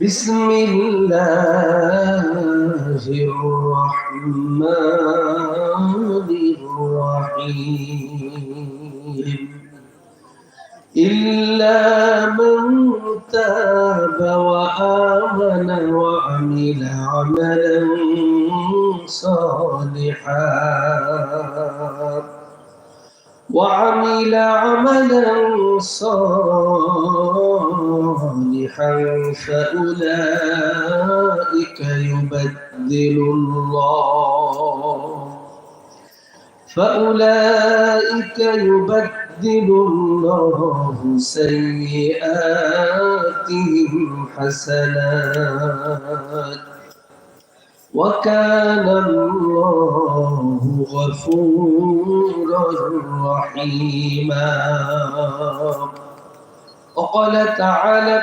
بسم الله الرحمن الرحيم. إلا من تاب وآمن وعمل عملا صالحا وعمل عملا صالحا فأولئك يبدل الله. فأولئك يبدل الله سيئاتهم حسنات. وكان الله غفورا رحيما. وقال تعالى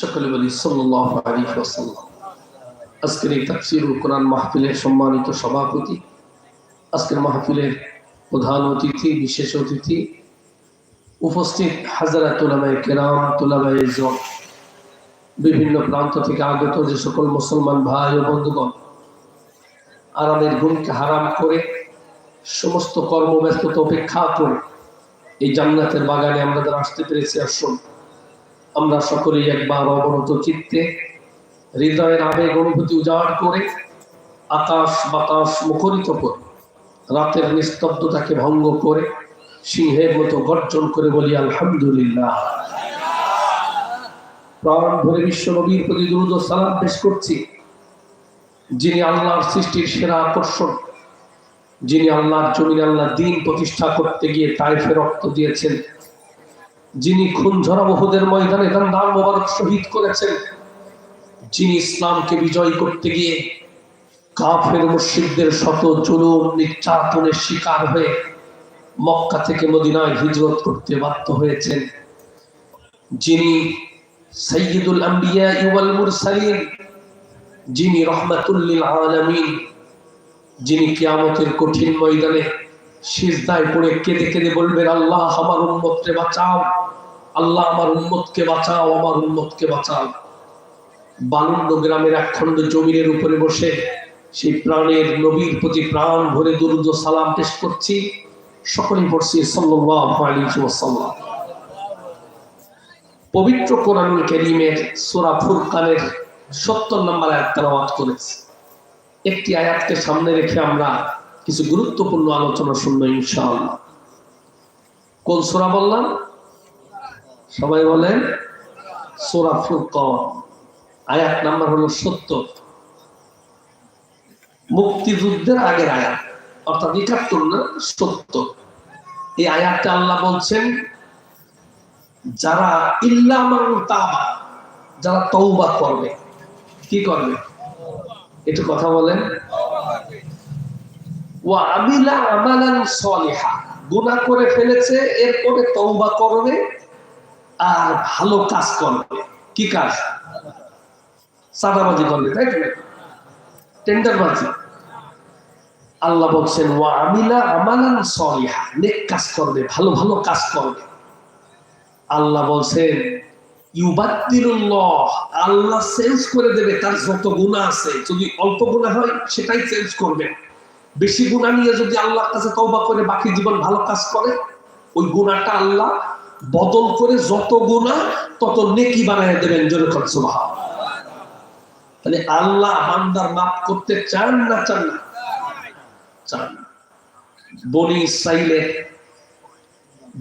সকলে বলি আজকের এই কোরআন মাহফিলের সম্মানিত সভাপতি, আজকের মাহফিলের প্রধান অতিথি, বিশেষ অতিথি, উপস্থিত হাজারা তোলামায় কেরাম তোলামায় ইজম বিভিন্ন প্রান্ত থেকে আগত যে সকল মুসলমান ভাই ও বন্ধুগণ, আরামের ঘুমকে হারাম করে সমস্ত কর্মব্যস্ততা উপেক্ষা করে এই জান্নাতের বাগানে আমরা আসতে পেরেছি, আসুন। আমরা সকলেই একবার অবনত চিত্তে, হৃদয়ের আবেগ অনুভূতি উজাড় করে, আকাশ বাতাস মুখরিত করে, রাতের নিস্তব্ধতাকে ভঙ্গ করে, সিংহের মতো গর্জন করে বলি, আলহামদুলিল্লাহ। প্রাণ ভরে বিশ্ব নবীর প্রতি দ্রুত সালাম পেশ করছি, যিনি আল্লাহর সৃষ্টির সেরা আকর্ষণ, যিনি আল্লাহর জমিন আল্লাহ দিন প্রতিষ্ঠা করতে গিয়ে তাইফে রক্ত দিয়েছেন যিনি খুন ঝরা বহুদের ময়দানে তার নাম মোবারক শহীদ করেছেন, যিনি ইসলামকে বিজয় করতে গিয়ে কাফের মুর্শিদদের শত জুলুম, নির্যাতনের শিকার হয়ে মক্কা থেকে মদিনায় হিজরত করতে বাধ্য হয়েছেন। যিনি সৈয়দুল আম্বিয়া ইউল মুরসালিন, যিনি রহমাতুল্লিল আলামিন, যিনি কিয়ামতের কঠিন ময়দানে সিজদায় পড়ে কেঁদে কেঁদে বলবেন, আল্লাহ, আমার উম্মতকে বাঁচাও। আল্লাহ আমার উম্মতকে বাঁচাও, আমার উম্মতকে বাঁচাও। বালুন্ড গ্রামের একখণ্ড জমিনের উপরে বসে সেই প্রাণের নবীর প্রতি প্রাণ ভরে দুরুদ সালাম পেশ করছি। সকলে পড়ছি ওয়াসাল্লাম। পবিত্র কোরআনুল কারীমের সূরা ফুরকানের 70 নম্বর আয়াত তেলাওয়াত করেছি। একটি আয়াতকে সামনে রেখে আমরা কিছু গুরুত্বপূর্ণ আলোচনা শুনব ইনশাআল্লাহ। কোন সোরা বললাম? সবাই বলেন, সূরা ফুরকান, আয়াত নাম্বার হলো সত্তর। মুক্তিযুদ্ধের আগের আয়াত, অর্থাৎ একাত্তর না, সত্তর। এই আয়াতটা আল্লাহ বলছেন, যারা ইল্লামান যারা তৌবা করবে, কি করবে? একটু কথা বলেন। ও আমিলা আমালান সলিহা, গুনাহ করে ফেলেছে, এরপরে তৌবা করবে আর ভালো কাজ করবে। কি কাজ? সাদাবাজি করবে, তাই তো? টেন্ডারবাজি। আল্লাহ বলছেন, ওয়া আমিলা আমালান সলিহা নেক কাজ করবে, ভালো ভালো কাজ করবে। আল্লাহ বলছেন, ইউবাদ্দিরুল্লাহ আল্লাহ চেঞ্জ করে দেবে তার যত গুণা আছে। যদি অল্প গুণা হয়, সেটাই চেঞ্জ করবে। বেশি গুণা নিয়ে যদি আল্লাহর কাছে তওবা করে বাকি জীবন ভালো কাজ করে, ওই গুণাটা আল্লাহ বদল করে যত গুণা তত নেকি বানায় দেবেন জোরে তাহলে আল্লাহ বান্দার মাফ করতে চান না চান না? চান বনি ইসরাইলের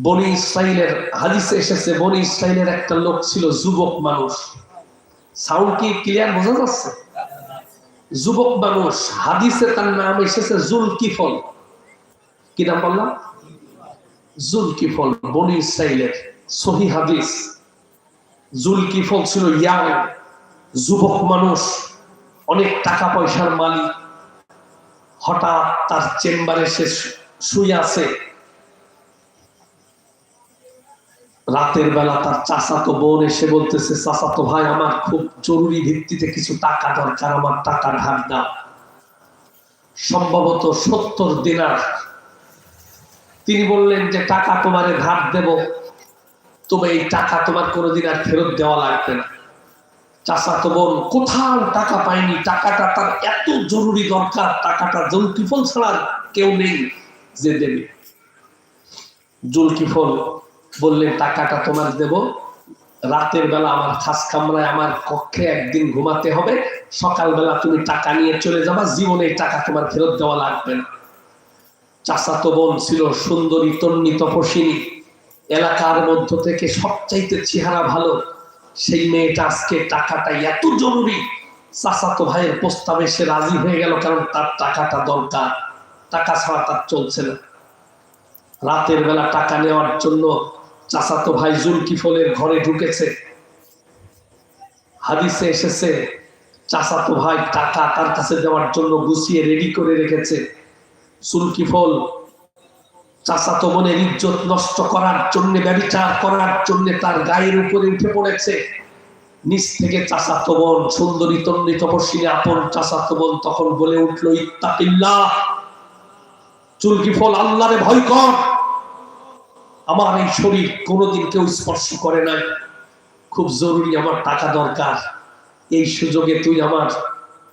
বনি ইসরাইলের হাদিসে এসেছে, বনি ইসরাইলের একটা লোক ছিল যুবক মানুষ। সাউন্ড কি ক্লিয়ার বোঝা যাচ্ছে? যুবক মানুষ, হাদিসে তার নাম এসেছে জুলকিফল। কি নাম বললাম? জুলকিফল বনি ইসরাইলের সহি হাদিস। জুলকিফল ছিল ইয়াং, যুবক মানুষ, অনেক টাকা পয়সার মালিক। হঠাৎ তার চেম্বারে সে শুয়ে আছে। রাতের বেলা তার চাচাতো বোন এসে বলতেছে, চাচাতো ভাই, আমার খুব জরুরি ভিত্তিতে কিছু টাকা দরকার, আমার টাকা ধার দাও। সম্ভবত সত্তর দিনার তিনি বললেন যে, টাকা তোমারে ধার দেব। তবে এই টাকা তোমার কোনোদিন আর ফেরত দেওয়া লাগবে না। চাচাতো বোন, কোথাও টাকা পায়নি। টাকাটা তার এত জরুরি দরকার, টাকাটা জলকিফল ছাড়া কেউ নেই যে দেবে। জুলকিফল বললেন, টাকাটা তোমার দেব। রাতের বেলা আমার খাস কামরায় আমার কক্ষে একদিন ঘুমাতে হবে। সকালবেলা তুমি টাকা নিয়ে চলে যাবা। জীবনে টাকা তোমার ফেরত দেওয়া লাগবে না। চাচাতো বোন ছিল সুন্দরী, তন্নি তপসিনী এলাকার মধ্য থেকে সবচাইতে চেহারা ভালো। সেই মেয়েটা আজকে টাকাটা এত জরুরি, চাচাতো ভাইয়ের প্রস্তাবে সে রাজি হয়ে গেল কারণ তার টাকাটা দরকার। টাকা ছাড়া তার চলছে না। রাতের বেলা টাকা নেওয়ার জন্য চাচাতো ভাই জুলকিফলের ঘরে ঢুকেছে। হাদিসে এসেছে, চাচাতো ভাই টাকা তার কাছে দেওয়ার জন্য গুছিয়ে রেডি করে রেখেছে। সুলকিফল চাচাতো মনের ইজ্জত নষ্ট করার জন্য, ব্যবচার করার জন্য তার গায়ের উপরে উঠে পড়েছে। নিচ থেকে চাচাতো বোন, সুন্দরী তন্নি তপস্বিনী আপন চাচাতো বোন তখন বলে উঠল, ইত্তাকিল্লাহ চুলকিফল আল্লাহরে ভয় কর। আমার এই শরীর কোনোদিন কেউ স্পর্শ করে নাই। খুব জরুরি আমার টাকা দরকার। এই সুযোগে তুই আমার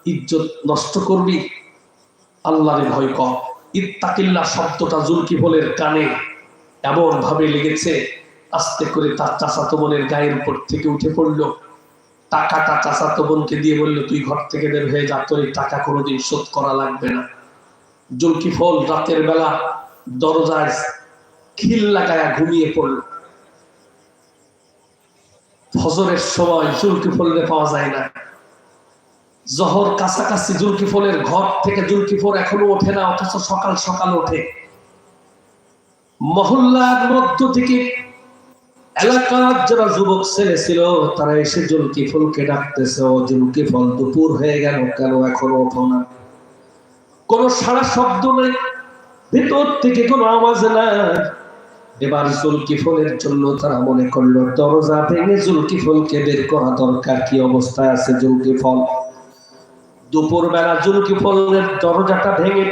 ইজ্জত নষ্ট করবি। আল্লাহরে ভয় কর। ইত্তাকিল্লা শব্দটা জুলকিফলের কানে এমন ভাবে লেগেছে, আস্তে করে তার চাচাতো বোনের গায়ের উপর থেকে উঠে পড়ল। টাকাটা চাচাতো বোনকে দিয়ে বলল, তুই ঘর থেকে বের হয়ে যা, তোর এই টাকা কোনোদিন শোধ করা লাগবে না। জুলকিফল রাতের বেলা দরজায় খিল লাগায়া ঘুমিয়ে পড়ল। ফজরের সময় জুলকিফলরে পাওয়া যায় না। জহর কাছাকাছি জুলকিফলের ঘর থেকে জুলকিফল এখনও ওঠে না, অথচ সকাল সকাল ওঠে। মহল্লার মধ্য থেকে এলাকার যারা যুবক ছেলে ছিল, তারা এসে জুলকিফলকে ডাকতেছে, ও জুলকিফল দুপুর হয়ে গেল, কেন এখনও ওঠো না? কোনো সারা শব্দ নেই, ভেতর থেকে কোনো আওয়াজ না এবার জুলকিফলের জন্য তারা মনে করল, দরজা ভেঙে জুলকিফলকে বের করা দরকার, কি অবস্থায় আছে জুলকিফল দুপুর বেলা জুলকিফলের দরজাটা ভেঙে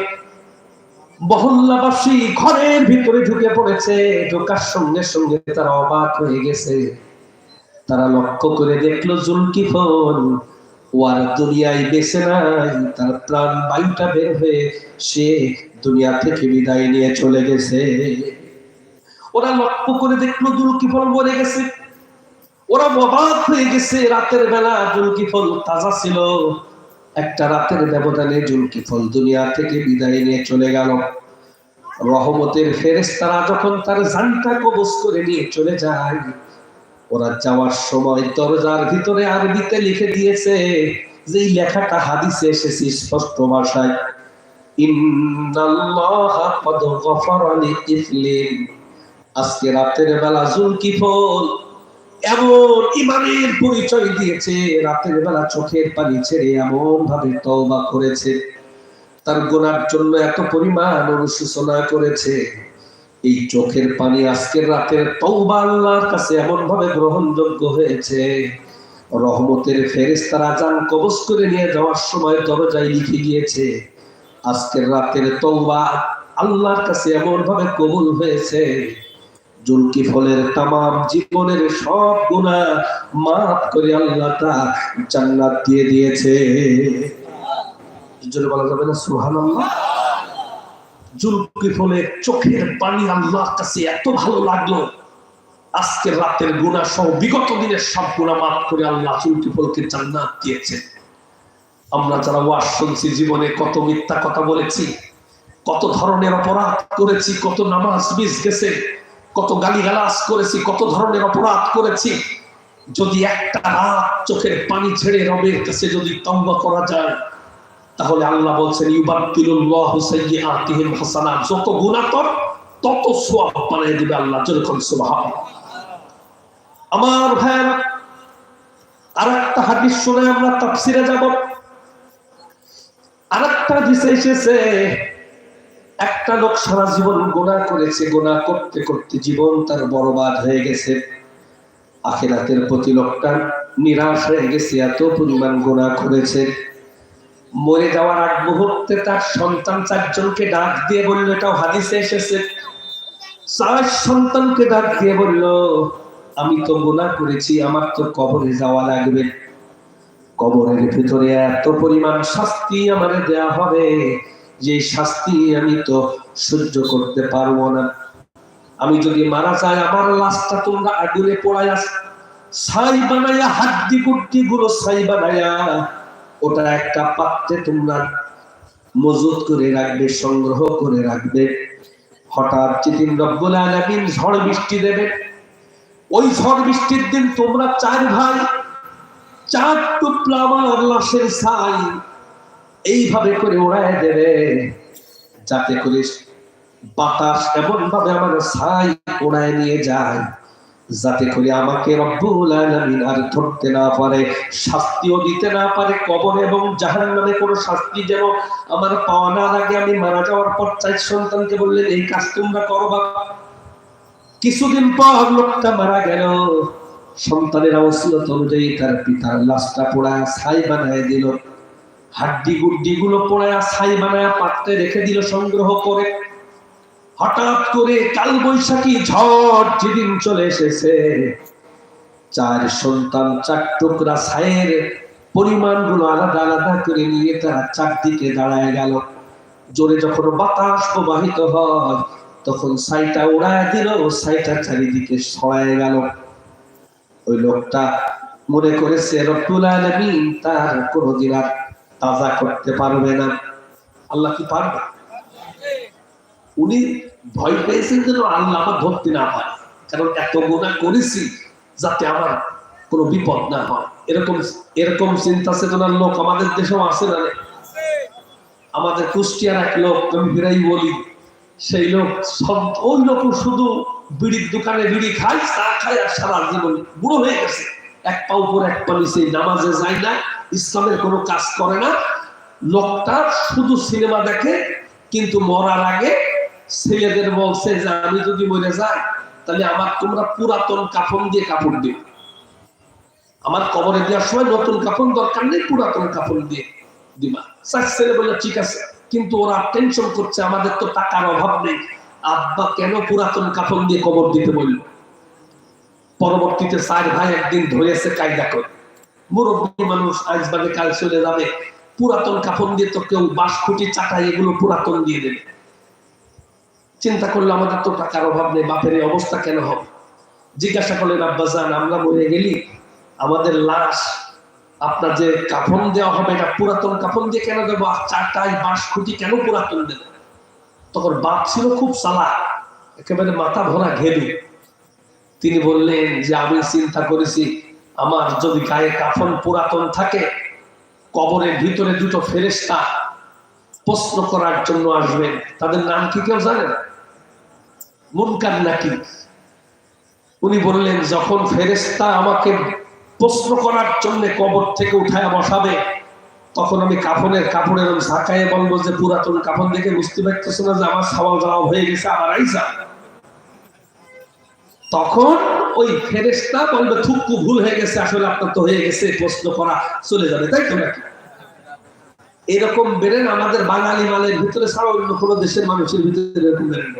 মহল্লাবাসী ঘরের ভিতরে ঢুকে পড়েছে। ঢোকার সঙ্গে সঙ্গে তারা অবাক হয়ে গেছে। তারা লক্ষ্য করে দেখল জুলকিফল ওয়ার দুনিয়ায় বেঁচে নাই। তার প্রাণ বায়ুটা বের হয়ে সে দুনিয়া থেকে বিদায় নিয়ে চলে গেছে। ওরা লক্ষ্য করে দেখল জুলকিফল মরে গেছে। ওরা অবাক হয়ে গেছে। রাতের বেলা জুলকিফল তাজা ছিল। একটা রাতের ব্যবধানে জুলকিফল দুনিয়া থেকে বিদায় নিয়ে চলে গেল। রহমতের ফেরেস্তারা যখন তার জানটা কবজ করে নিয়ে চলে যায়, ওরা যাওয়ার সময় দরজার ভিতরে আরবিতে লিখে দিয়েছে যে, এই লেখাটা হাদিসে এসেছে স্পষ্ট ভাষায়। আজকে রাতের বেলা জুলকিফল এমন ইমানের পরিচয় দিয়েছে, রাতের বেলা চোখের পানি ছেড়ে এমন ভাবে তওবা করেছে। তার গোনার জন্য এত পরিমাণ অনুশোচনা করেছে। এই চোখের পানি আজকের রাতের তওবা আল্লাহর কাছে এমন ভাবে গ্রহণযোগ্য হয়েছে। রহমতের ফেরেশতারা জান কবজ করে নিয়ে যাওয়ার সময় দরজায় লিখে গিয়েছে, আজকের রাতের তওবা আল্লাহর কাছে এমন ভাবে কবুল হয়েছে। জুলকি ফলের তাম জীবনের সব গুণা মাফ করে আল্লাহ তা জান্নাত দিয়ে দিয়েছে। জোরে বলা যাবে না? সুবহানাল্লাহ। জুলকি ফলের চোখের পানি আল্লাহর কাছে এত ভালো লাগল। আজকের রাতের গুণা সহ বিগত দিনের সব গুণা মাফ করে আল্লাহ চুলকি ফলকে জান্নাত দিয়েছেন আমরা যারা ওয়াজ শুনছি, জীবনে কত মিথ্যা কথা বলেছি, কত ধরনের অপরাধ করেছি, কত নামাজ মিস গেছে কত গালিগালাজ করেছি, কত ধরনের অপরাধ করেছি। যদি একটা রাত চোখের পানি ছেড়ে রবের কাছে যদি তম্বা করা যায়, তাহলে আল্লাহ বলছেন হাসানাত। যত কর, তত সওয়াব বানিয়ে দিবে আল্লাহ, যেরকম সুবহানাল্লাহ। আমার ভাইয়েরা আর একটা হাদিস শুনে আমরা তাফসিরে যাব। আর একটা হাদিসে এসেছে একটা লোক সারা জীবন গোনা করেছে, গোনা করতে করতে জীবন তার বরবাদ হয়ে গেছে। আখিরাতের প্রতি লোকটা নিরাশ হয়ে গেছে, এত পরিমাণ গোনা করেছে। মরে যাওয়ার আগ মুহূর্তে তার সন্তান চারজনকে ডাক দিয়ে বলল, এটাও হাদিসে এসেছে। চার সন্তানকে ডাক দিয়ে বলল, আমি তো গোনা করেছি, আমার তো কবরে যাওয়া লাগবে। কবরের ভিতরে এত পরিমাণ শাস্তি আমার দেয়া হবে। যে শাস্তি আমি তো সহ্য করতে পারব না। আমি যদি মারা যাই, আমার লাশটা তোমরা আগুনে পোড়াইয়া ছাই বানাইয়া, হাড্ডি গুড্ডি গুলো ছাই বানাইয়া, ওটা একটা পাত্রে তোমরা মজুত করে রাখবে, সংগ্রহ করে রাখবে। হঠাৎ যেদিন রব্বুল আলামিন ঝড় বৃষ্টি দেবে, ওই ঝড় বৃষ্টির দিন তোমরা চার ভাই, চার টুকরা আমার লাশের ছাই এইভাবে করে ওড়ায় দেবে। যাতে করে বাতাস এমন ভাবে আমার ছাই ওড়ায় নিয়ে যায়, যাতে করে আমাকে রব্বুল আলামিন আর ধরতে না পারে, শাস্তিও দিতে না পারে কবর এবং জাহান্নামে। কোনো শাস্তি যেন আমার পাওয়া না লাগে। আমি মারা যাওয়ার পর চাই সন্তানকে বললেন, এই কাজ তোমরা করো বাবা কিছুদিন পর লোকটা মারা গেল। সন্তানের অবস্থিত অনুযায়ী তার পিতার লাশটা পোড়ায় ছাই বানায় দিল। হাড্ডি গুড্ডি গুলো পোড়ায়, ছাই বানায়, পাত্রে রেখে দিল সংগ্রহ করে। হঠাৎ করে কাল বৈশাখী ঝড় যেদিন চলে এসেছে, চার সন্তান, চার টুকরা ছায়ের পরিমাণগুলো আলাদা আলাদা করে নিয়ে তারা চারদিকে দাঁড়ায় গেল। জোরে যখন বাতাস প্রবাহিত হয়, তখন ছাইটা উড়ায় দিল, ছাইটা চারিদিকে ছড়ায় গেল। ওই লোকটা মনে করেছে, রব্বুল আলামিন তার কোনোদিন আর তাজা করতে পারবে না। আল্লাহ কি পারবে? উনি ভয় পেয়েছেন যেন আল্লাহ আমার ধরতে না পারে। কারণ এত গুণা করেছি যাতে আমার কোনো বিপদ না হয়। এরকম এরকম চিন্তা চেতনার লোক আমাদের দেশেও আছে না আমাদের কুষ্টিয়ার এক লোক আমি বিরাই বলি, সেই লোক সব, ওই লোক শুধু বিড়ির দোকানে বিড়ি খায়, চা খায় আর সারা জীবন বুড়ো হয়ে গেছে। এক পা উপর এক পা নিচে। নামাজে যায় না, ইসলামের কোনো কাজ করে না। লোকটা শুধু সিনেমা দেখে, কিন্তু মরার আগে ছেলেদের বলছে যে, আমি যদি মরে যাই, তাহলে আমার তোমরা পুরাতন কাফন দিয়ে কাপড় দিও। আমার কবরে দেওয়ার সময় নতুন কাপড় দরকার নেই, পুরাতন কাপড় দিয়ে দিবা। স্যার, ছেলে বলল, ঠিক আছে, কিন্তু ওরা টেনশন করছে, আমাদের তো টাকার অভাব নেই। আব্বা কেন পুরাতন কাপড় দিয়ে কবর দিতে বলল? পরবর্তীতে চার ভাই একদিন ধরেছে কায়দা করে। মুরব্বী মানুষ আজ বাদে কাল চলে যাবে। পুরাতন কাপড় দিয়ে তো কেউ বাঁশ খুঁটি চাটাই এগুলো পুরাতন দিয়ে দেবে। চিন্তা করলে, আমাদের তো টাকার অভাব নেই, বাপের অবস্থা কেন হবে? জিজ্ঞাসা করলেন আব্বাজান আমরা মরে গেলি, আমাদের লাশ, আপনার যে কাফন দেওয়া হবে, এটা পুরাতন কাফন দিয়ে কেন দেবো? আর চারটায় বাঁশ খুঁটি কেন পুরাতন দেবো? তখন বাপ ছিল খুব সালা একেবারে মাথা ভরা ঘেলু। তিনি বললেন যে, আমি চিন্তা করেছি, আমার যদি গায়ে কাফন পুরাতন থাকে, কবরের ভিতরে দুটো ফেরেস্তা প্রশ্ন করার জন্য আসবেন। তাদের নাম কি কেউ জানেন মুনকার নাকি? উনি বললেন, যখন ফেরেস্তা আমাকে প্রশ্ন করার জন্য কবর থেকে উঠায় বসাবে, তখন আমি কাফনের কাপড়ের ঝাঁকায় বলব যে, পুরাতন কাপড় দেখে বুঝতে পারতেছে না যে, আমার সাওয়াল যাওয়া হয়ে গেছে আবার আইসা তখন ওই ফেরেস্তা বলবে, থুকু, ভুল হয়ে গেছে, আসলে আপনার তো হয়ে গেছে প্রশ্ন করা চলে যাবে, তাই তো নাকি? এরকম বেরেন আমাদের বাঙালি মালের ভিতরে ছাড়া অন্য কোনো দেশের মানুষের ভিতরে এরকম বেরেন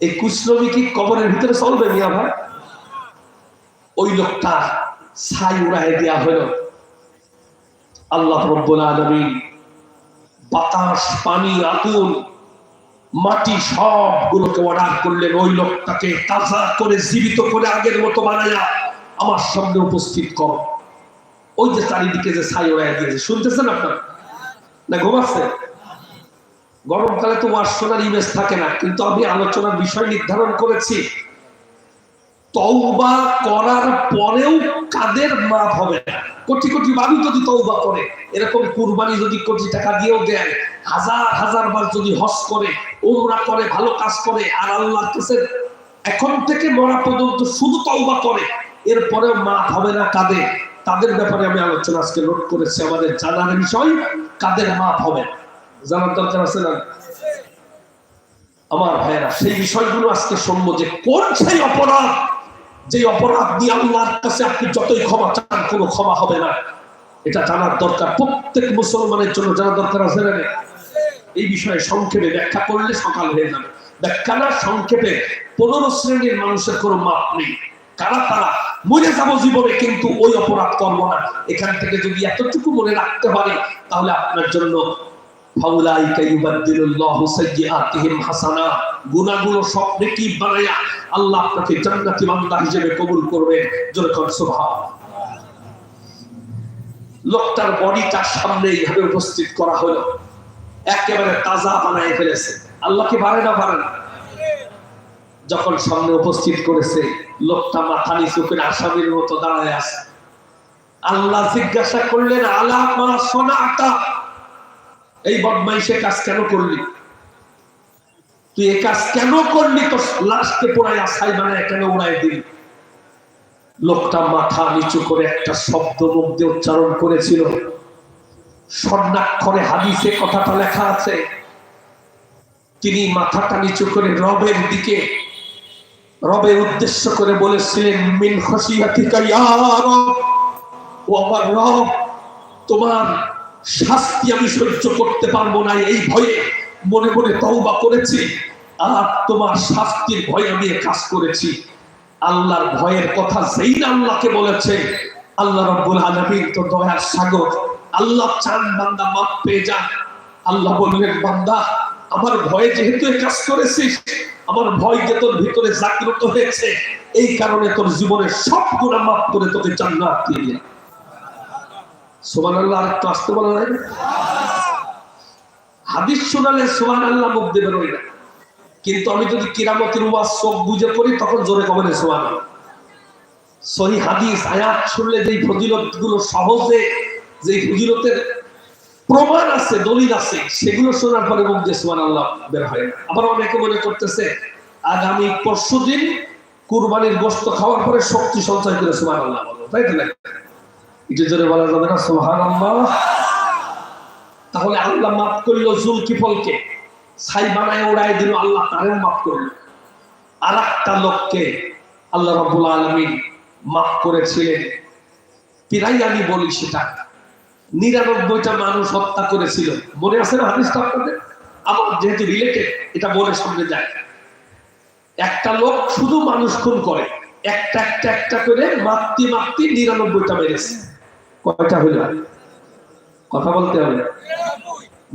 এই কুশ্রমী কি কবরের ভিতরে চলবে, মিয়া ভাই? ওই লোকটা ছাই উড়াই দেওয়া হলো আল্লাহ রব্বুল আলমিন বাতাস, পানি, আগুন মাটি সবগুলোকে অর্ডার করলেন ওই লোকটাকে তাজা করে, জীবিত করে আগের মতো বানাইয়া আমার সামনে উপস্থিত কর। ওই যে চারিদিকে যে ছাই ওড়াই দিয়েছে, শুনতেছেন আপনার? না ঘুমাচ্ছে গরমকালে তো ওয়ার শোনার ইমেজ থাকে না, কিন্তু আমি আলোচনার বিষয় নির্ধারণ করেছি। তওবা করার পরেও কাদের মাপ হবে না? কোটি কোটি মানুষ যদি তওবা করে, এরকম কুরবানি যদি কোটি টাকা দিয়েও দেয়, হাজার হাজার বার যদি হজ করে ওমরা করে, ভালো কাজ করে, আর আল্লাহর কাছে এখন থেকে মরা পর্যন্ত শুধু তওবা করে, এরপরেও মাপ হবে না কাদের? তাদের ব্যাপারে আমি আলোচনা আজকে নোট করেছি, আমাদের জানার বিষয় কাদের মাপ হবে জানার দরকার আছে না? আমার ভাইয়েরা, সেই বিষয়গুলো আজকে শুনব যে কোন সেই অপরাধ যে অপরাধ দিয়ে আল্লাহর কাছে আপনি যতই ক্ষমা চান, কোনো ক্ষমা হবে না। এটা জানার দরকার। প্রত্যেক মুসলমানের জন্য জানার দরকার আছে না এই বিষয়ে সংক্ষেপে ব্যাখ্যা করলে সকাল হয়ে যাবে। ব্যাখ্যা না, সংক্ষেপে পনেরো শ্রেণির মানুষের কোনো মাপ নেই। কারা তারা? মরে যাব জীবনে, কিন্তু ওই অপরাধ করব না। এখান থেকে যদি এতটুকু মনে রাখতে পারে, তাহলে আপনার জন্য ফাউলাইকা ইউবাদদিলুল্লাহু সাইয়্যাতিহিম হাসানা। গুনাহগুলো সব নেকি বানায়া আল্লাহ আপনাকে জান্নাতি বান্দা হিসেবে কবুল লোকটার বডিটার সামনে এইভাবে উপস্থিত করা হলো। একেবারে তাজা বানায় ফেলেছে। আল্লাহ কি পারে না পারে না? যখন সামনে উপস্থিত করেছে, লোকটা মাথা নিচু করে আসামির মতো দাঁড়ায় আছে। আল্লাহ জিজ্ঞাসা করলেন, আলা মা সোনাটা এই বদমাইশে কাজ কেন করলি? তুই এ কাজ কেন করলি? তো লাশকে পোড়াই আশাই বানায় কেন উড়াই দিলি? লোকটা মাথা নিচু করে একটা শব্দ মুখ উচ্চারণ করেছিল। স্বর্ণাক্ষরে হাদিসে কথাটা লেখা আছে। তিনি মাথাটা নিচু করে রবের দিকে, রবের উদ্দেশ্য করে বলেছিলেন, মিন ইয়া রব, ও আমার রব, তোমার শাস্তি আমি সহ্য করতে পারব না এই ভয়ে। মনে মনে তওবা করেছি, আর তোমার শাস্তির ভয়ে আমি কাজ করেছি। আল্লাহর ভয়ের কথা যেই না আল্লাহকে বলেছে, আল্লাহ রব্বুল আলামিন তো দয়ার সাগর। আল্লাহ চান বান্দা মাপ পেয়ে যান আল্লাহ বললেন, বান্দা, আমার ভয়ে যেহেতু এ কাজ করেছিস, আমার ভয় যে তোর ভিতরে জাগ্রত হয়েছে। এই কারণে তোর জীবনের সব গুণা মাফ করে তোকে জান্নাত দিয়ে দিলাম সুবহানাল্লাহ আর একটু আসতে বলা হাদিস শোনালে সুবহানাল্লাহ মুখ দেবে রই না। কিন্তু আমি যদি চোখ বুঝে তখন জোরে সহি হাদিস, আয়াত শুনলে যেই ফজিলতগুলো সহজে যে ফজিলতের প্রমাণ আছে, দলিল আছে, সেগুলো শোনার পরে মুখ দিয়ে সুবহানাল্লাহ বের হয় না। আবার অনেকে মনে করতেছে, আগামী পরশু দিন কুরবানির গোস্ত খাওয়ার পরে শক্তি সঞ্চয় করে সুবহানাল্লাহ বলো, তাই তো একটু জোরে বলা যাবে না, সুবহানাল্লাহ। তাহলে আল্লাহ মাফ করল জুলকিফলকে ছাই বানায় উড়াই দিল, আল্লাহ তারেও মাফ করল। আর একটা লোককে আল্লাহ রাব্বুল আলামিন মাফ করেছিলেন। প্রায় আমি বলি সেটা। নিরানব্বইটা মানুষ হত্যা করেছিল। মনে আছে না হাদিসটা আপনাদের? আমার যেহেতু রিলেটেড এটা বলে সামনে যায়। একটা লোক শুধু মানুষ খুন করে। একটা একটা একটা করে মাতৃ মাতৃ নিরানব্বইটা মেরেছে। কয়টা হইল কথা বলতে হবে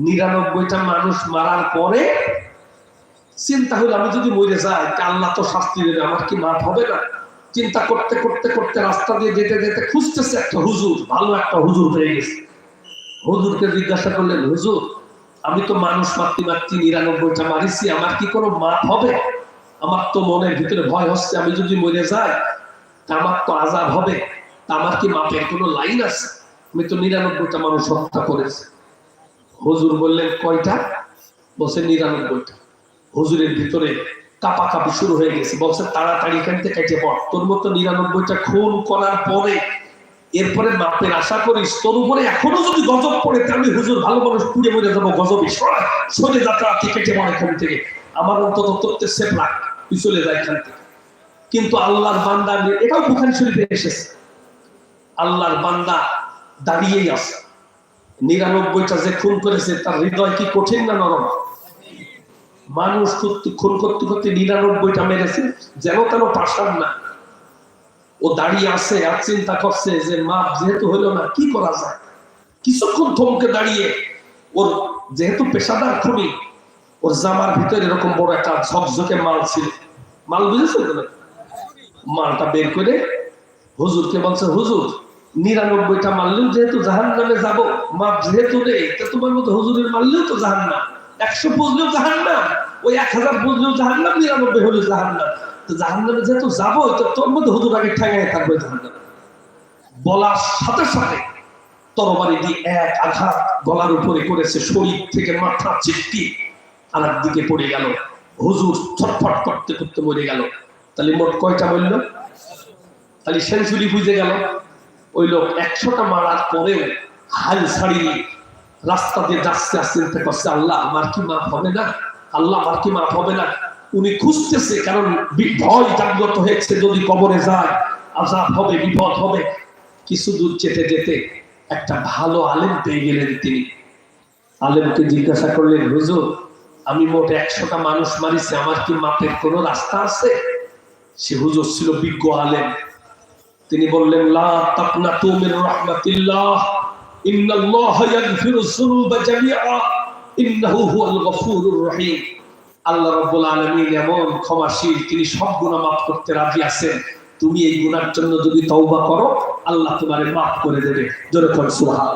নিরানব্বইটা মানুষ মারার পরে চিন্তা হইল, আমি যদি মরে যাই আল্লাহ তো শাস্তি দেবে, আমার কি মাফ হবে না? চিন্তা করতে করতে করতে রাস্তা দিয়ে যেতে যেতে খুঁজতেছে একটা হুজুর, ভালো একটা হুজুর হয়ে গেছে। হুজুরকে জিজ্ঞাসা করলেন, হুজুর, আমি তো মানুষ মাতৃ মাতৃ নিরানব্বইটা মারিছি, আমার কি কোনো মাপ হবে? আমার তো মনের ভিতরে ভয় হচ্ছে, আমি যদি মরে যাই আমার তো আজাব হবে। আমার কি মাপের কোনো লাইন আছে? আমি তো নিরানব্বইটা মানুষ হত্যা করেছি। হুজুর বললেন, কয়টা? বলছে, নিরানব্বইটা। হুজুরের ভিতরে কাপা কাপি শুরু হয়ে গেছে। বলছে, তাড়াতাড়ি এখান থেকে কেটে পড়। তোর মতো নিরানব্বইটা খুন করার পরে, এরপরে মাপের আশা করিস, তোর উপরে এখনও যদি গজব পড়ে তাহলে হুজুর ভালো মানুষ পুড়ে মরে যাব গজবে। সরা যাত্রা কেটে পড়ে এখান থেকে। আমার অন্তত তোরতে সেফ রাখ। তুই চলে যায় এখান থেকে। কিন্তু আল্লাহর বান্দা এটাও বুখারি শরীফে এসেছে। আল্লাহর বান্দা দাঁড়িয়েই আছে। নিরানব্বইটা যে খুন করেছে, তার হৃদয় কি কঠিন না নরম? মানুষ করতে খুন করতে করতে নিরানব্বইটা মেরেছে, যেন তেন পাশান না। ও দাঁড়িয়ে আছে আর চিন্তা করছে যে, মাপ যেহেতু হলো না, কি করা যায়? কিছুক্ষণ থমকে দাঁড়িয়ে, ওর যেহেতু পেশাদার খুনি, ওর জামার ভিতরে এরকম বড় একটা ঝকঝকে মাল ছিল। মাল বুঝেছেন মালটা বের করে হুজুরকে বলছে, হুজুর নিরানব্বইটা মারলেও যেহেতু জাহান নামে যাব মা যেহেতু নেই তা তোমার মতো হুজুরের মারলেও তো জাহান নাম একশো বুঝলেও জাহান নাম ওই এক হাজার বুঝলেও জাহান নাম নিরানব্বই হলেও জাহান নাম তো জাহান নামে যেহেতু যাব, তো তোর মধ্যে হুজুর আগে ঠেঙায় থাকবে জাহান নামে বলার সাথে সাথে তরবারি দিয়ে এক আঘাত গলার উপরে করেছে, শরীর থেকে মাথা চিটকি আর দিকে পড়ে গেল। হুজুর ছটফট করতে করতে মরে গেল। তাহলে মোট কয়টা বলল? তাহলে সেঞ্চুরি বুঝে গেল। ওই লোক একশোটা মারার পরেও হাল ছাড়িয়ে রাস্তা দিয়ে যাচ্ছে আসতে চিন্তা করছে, আল্লাহ, আমার কি মাফ হবে না? আল্লাহ, আমার কি মাফ হবে না? উনি খুঁজতেছে, কারণ ভয় জাগ্রত হয়েছে, যদি কবরে যায়, আজাব হবে, বিপদ হবে। কিছু দূর যেতে যেতে একটা ভালো আলেম পেয়ে গেলেন তিনি। আলেমকে জিজ্ঞাসা করলেন, হুজুর, আমি মোট একশোটা মানুষ মারিছি, আমার কি মাপের কোনো রাস্তা আছে? সে হুজুর ছিল বিজ্ঞ আলেম। তিনি বললেন, লা তাকনাতু মির রাহমাতিল্লাহ, ইন্নাল্লাহ ইয়াগফিরুজ যুনুবা জামিআ, ইন্নাহু হুয়াল গফুরুর রহিম। আল্লাহ রাব্বুল আলামিন এমন ক্ষমাশীল, তিনি সব গুনাহ মাফ করতে রাজি আছেন। তুমি এই গুনার জন্য যদি তওবা করো, আল্লাহ তোমারে মাফ করে দেবে। জোরে কোন সুবহান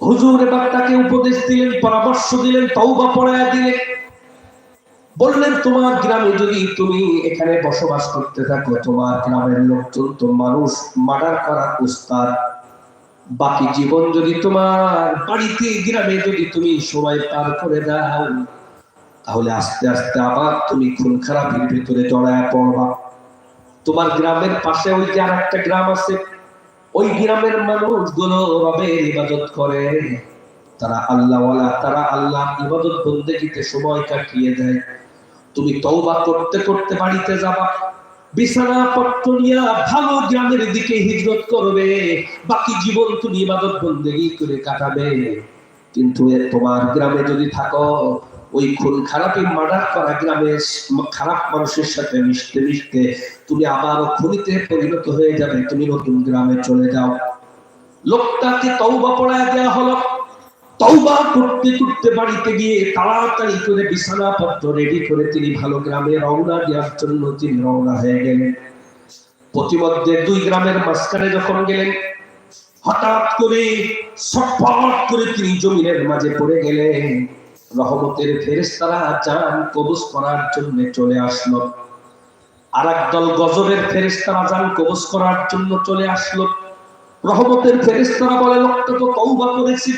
হুজুর এবার তাকে উপদেশ দিলেন, পরামর্শ দিলেন, তওবা পড়ায়া দিলেন। বললেন, তোমার গ্রামে যদি তুমি এখানে বসবাস করতে থাকো, তোমার গ্রামের লোকজন তো মানুষ, মার্ডার করার উস্তাদ। বাকি জীবন যদি তোমার বাড়িতে, গ্রামে যদি তুমি সময় পার করে দাও, তাহলে আস্তে আস্তে আবার তুমি খুন খারাপের ভিতরে জড়ায় পড়বা। তোমার গ্রামের পাশে ওই যে আর একটা গ্রাম আছে, ওই গ্রামের মানুষগুলো রবের ইবাদত করে। তারা আল্লাহ তারা আল্লাহ ইবাদত বন্দেগীতে সময় কাটিয়ে দেয়। তুমি তওবা করতে করতে বাড়িতে যাবা। বিছানা পত্র নিয়ে ভালো গ্রামের দিকে হিজরত করবে। বাকি জীবন তুমি ইবাদত বন্দেগী করে কাটাবে। কিন্তু তোমার গ্রামে যদি থাকো, ওই খুন খারাপি, মার্ডার করা গ্রামে খারাপ মানুষের সাথে মিশতে মিশতে তুমি আবারও খুনিতে পরিণত হয়ে যাবে। তুমি নতুন গ্রামে চলে যাও। লোকটাকে তওবা পড়ায় দেওয়া হলো। তওবা করতে করতে বাড়িতে গিয়ে তাড়াতাড়ি করে বিছানাপত্র রেডি করে তিনি ভালো গ্রামে রওনা দেওয়ার জন্য তিনি রওনা হয়ে গেলেন। প্রতিমধ্যে দুই গ্রামের মাঝখানে যখন গেলেন, হঠাৎ করে ছটফট করে তিনি জমিনের মাঝে পড়ে গেলেন। রহমতের ফেরেশতারা যান কবজ করার জন্য চলে আসলো। আর দল গজবের ফেরেশতারা যান কবজ করার জন্য চলে আসলো। রহমতের ফেরেশতারা বলে, লোকটা তো তওবা করেছি।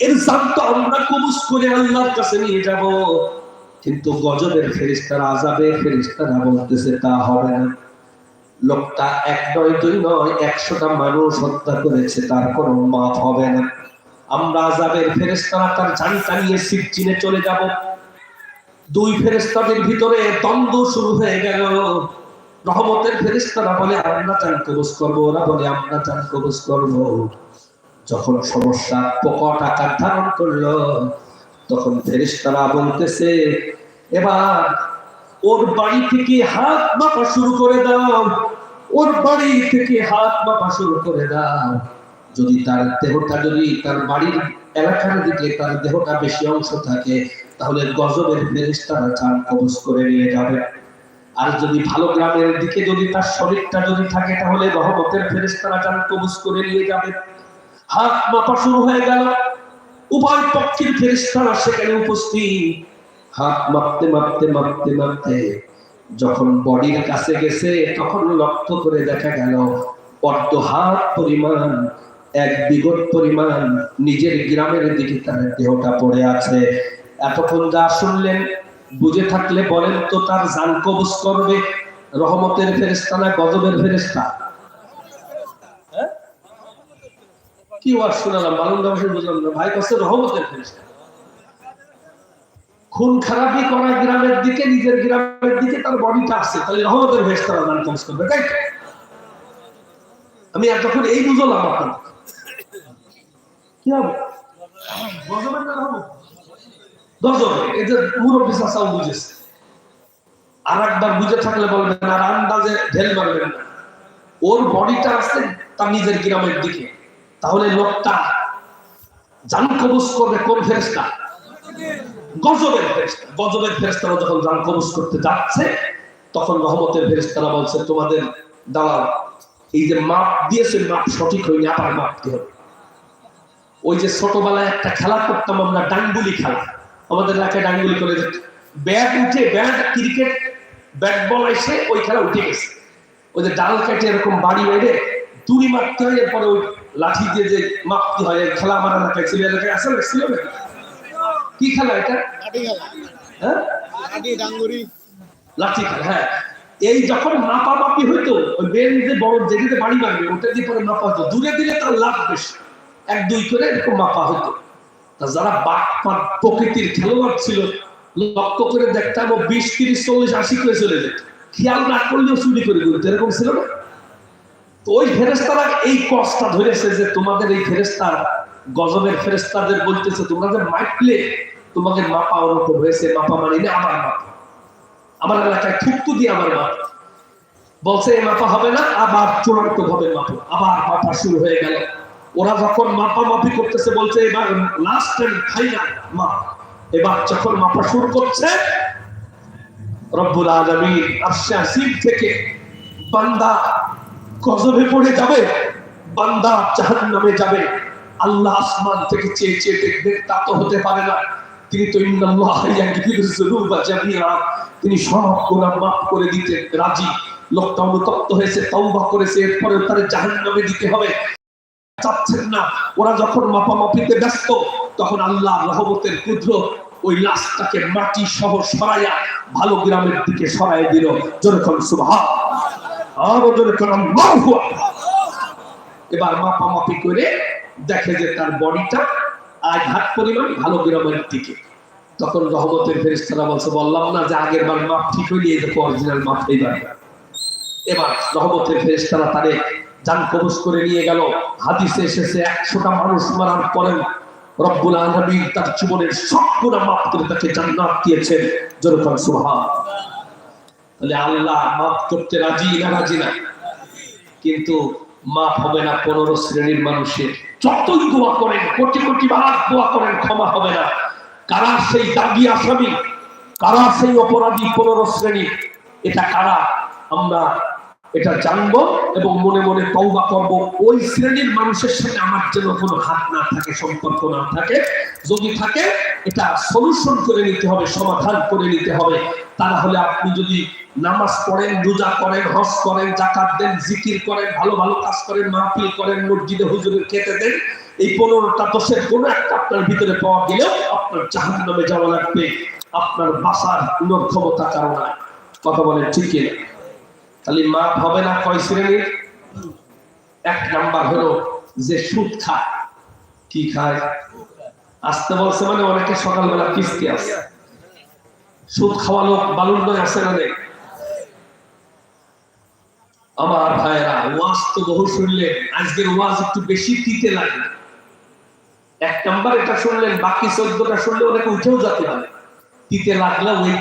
এর জান তো আমরা কবজ করে আল্লাহর কাছে নিয়ে যাব। কিন্তু গজবের ফেরেশতারা আযাবের ফেরেশতারা বলতেছে, তা হবে না। লোকটা এক নয়, দুই নয়, একশোটা মানুষ হত্যা করেছে, তার কোনো মাফ হবে না। আমরা আযাবের ফেরেশতারা তার জানটা নিয়ে সিজ্জিনে চলে যাব। দুই ফেরেশতাদের ভিতরে দ্বন্দ্ব শুরু হয়ে গেল। রহমতের ফেরেশতারা বলে, আমরা চান কবজ করব, ওরা বলে, আমরা চান কবজ করব। যখন সমস্যা প্রকট আকার ধারণ করল, তখন ফেরেশতারা বলতেছে, এবার ওর বাড়ি থেকে হাত মাপা শুরু করে দাও, ওর বাড়ি থেকে হাত মাপা শুরু করে দাও। যদি তার দেহটা, যদি তার বাড়ির এলাকার দিকে তার দেহটা বেশি অংশ থাকে, তাহলে গজবের ফেরেশতারা চান কবজ করে নিয়ে যাবে। আর যদি ভালো গ্রামের দিকে যদি তার শরীরটা যদি থাকে, তাহলে রহমতের ফেরেশতারা চান কবজ করে নিয়ে যাবে। হাত মাপা শুরু হয়ে গেল। উভয় পক্ষের ফেরেশতারা সেখানে উপস্থিত। হাত মাপতে মাপতে মাপতে মাপতে যখন বডির কাছে গেছে, তখন লক্ষ্য করে দেখা গেল, অর্ধ হাত পরিমাণ, এক বিগত পরিমাণ, নিজের গ্রামের দিকে তার দেহটা পড়ে আছে। এতক্ষণ যা শুনলেন, বুঝে থাকলে বলেন তো তার জান করবে। রহমতের ফেরেস্তা না গজবের ফেরেস্তা হ্যাঁ? কি ওয়াজ শোনালাম? বালুন্দা ভাষায় বুঝলাম না। ভাই কাছে রহমতের ফেরেস্তা খুন খারাপি করা গ্রামের দিকে, নিজের গ্রামের দিকে তার বডিটা আছে তাহলে রহমতের ফেরেস্তারা জান কবজ করবে, তাই? আমি এতক্ষণ এই বুঝলাম আপনার কি হবে? গজবের না এই যে মুরব্বী চাচাও বুঝেছে। আর একবার বুঝে থাকলে বলবেন, আর আন্দাজে ঢেল মারবেন না। ওর বডিটা আছে তার নিজের গ্রামের দিকে। তাহলে লোকটা জান করবে কোন ফেরেস্তা গজবের ফেরেস্তা গজবের ফেরেস্তারা যখন জান করতে যাচ্ছে, তখন রহমতের ফেরেস্তারা বলছে, তোমাদের দালাল, এই যে মাপ দিয়েছে, মাপ সঠিক হয়নি, আবার মাপতে হবে। ওই যে ছোটবেলায় একটা খেলা করতাম আমরা, ডাঙ্গুলি খেলা। আমাদের এলাকায় ডাঙ্গুলি করে ব্যাট উঠে, ব্যাট, ক্রিকেট, ব্যাট বল এসে ওই খেলা উঠে গেছে। ওই যে ডাল কেটে এরকম বাড়ি মেরে দূরি মারতে হয় এরপরে ওই লাঠি দিয়ে যে মাপতে হয় খেলা আমার এলাকায় ছিল এলাকায় আসলে ছিল না কি খেলা এটা? হ্যাঁ? লাঠি খেলা হ্যাঁ। এই যখন মাপামাপি হইতো ওই বেল যে বড় যেদিকে বাড়ি মারবে ওটা দিয়ে পরে মাপা হতো। দূরে দিলে তার লাভ বেশি। এক দুই করে এরকম মাপা হতো। যারা বাক পাক প্রকৃতির খেলোয়াড় ছিল লক্ষ্য করে দেখতাম ও বিশ তিরিশ চল্লিশ আশি করে চলে যেত। খেয়াল না করলেও চুরি করে দিত এরকম ছিল না? ওই ফেরেস্তারা এই কষ্টটা ধরেছে যে তোমাদের এই ফেরেস্তার গজবের ফেরেস্তাদের বলতেছে, তোমরা যে মাইটলে তোমাদের মাপা ওরকম হয়েছে, মাপা মানি না আবার মাপা। আমার এলাকায় থুকতু দিয়ে আমার মাপা। বলছে এই মাপা হবে না, আবার চূড়ান্ত ভাবে মাপো। আবার মাপা শুরু হয়ে গেল। ওরা যখন মাপা মাপি করতেছে, বলছে, এবার লাস্ট এন্ড ফাইনাল মাপ। এবার যখন মাপা শুরু করছে, রব্বুল আলমীর আরশে আসিফ থেকে বান্দা গজবে পড়ে যাবে, বান্দা জাহান নামে যাবে। আল্লাহ আসমান থেকে চেয়ে চেয়ে দেখবেন তা তো হতে পারে না। তিনি তো তিনি সব মাফ করে দিতে রাজি। লোকটা অনুতপ্ত হয়েছে করেছে, এরপরে তার জাহান্নামে দিতে হবে। চাচ্ছেন না। ওরা যখন ব্যস্ত, তখন আল্লাহ রহমতের কুদ্র ওই লাশটাকে মাটি সহ সরাইয়া ভালো গ্রামের দিকে সরাই দিল। যেরকম সুভাষ আরও যেরকম আল্লাহু এবার মাপামাপি করে দেখে যে তার বডিটা আজ হাত পরিমাণ ভালো গ্রামের দিকে। তখন রহমতের ফেরেস্তারা বলছে, বললাম না যে আগের বার মাপ ঠিক হইলে এই দেখো অরিজিনাল মাপ এইবার এবার রহমতের ফেরেস্তারা তারে যান কবজ করে নিয়ে গেল। হাদিসে এসেছে, একশোটা মানুষ মারার পরে রব্বুল আলমীর তার জীবনের সব গুণা মাফ করে তাকে জান্নাত দিয়েছেন। যেরকম সুবহান তাহলে আল্লাহ, মাফ করতে রাজি না রাজি না। কিন্তু মাফ হবে না পনেরো শ্রেণির মানুষের। যতই দোয়া করেন, কোটি কোটি বার দোয়া করেন, ক্ষমা হবে না। কারা সেই দাগি আসামি? কারা সেই অপরাধী পনেরো শ্রেণি এটা কারা? আমরা এটা জানব এবং মনে মনে তওবা করব। ওই শ্রেণির মানুষের সাথে আমার যেন কোনো হাত না থাকে, সম্পর্ক না থাকে, যদি থাকে, এটা সলিউশন করে নিতে হবে, সমাধান করে নিতে হবে। তা হলে আপনি যদি নামাজ পড়েন, রোজা করেন, হজ করেন জাকাত দেন, জিকির করেন, ভালো ভালো কাজ করেন, মাহফিল করেন, মসজিদে হুজুরের খেতে দেন, এই পনেরোটা দোষের কোনো একটা আপনার ভিতরে পাওয়া গেলেও আপনার জাহান নামে যাওয়া লাগবে, আপনার বাসার পুনর ক্ষমতা কারণ কথা বলেন ঠিক কিনা? তাহলে মাপ হবে না, কয় শ্রেণির? এক নাম্বার হলো যে সুদ খায়। কি খায়? আসতে বলছে মানে অনেকে সকালবেলা কিস্তি আছে সুদ খাওয়া লোক বালুর নয় আসে না আমার ভাইরা ওয়াজ তো বহু শুনলেন আজকের ওয়াজ একটু বেশি তিতে লাগে। এক নাম্বার এটা শুনলেন, বাকি চোদ্দটা শুনলে অনেকে উঠেও যেতে পারে। তিতে লাগলে ওই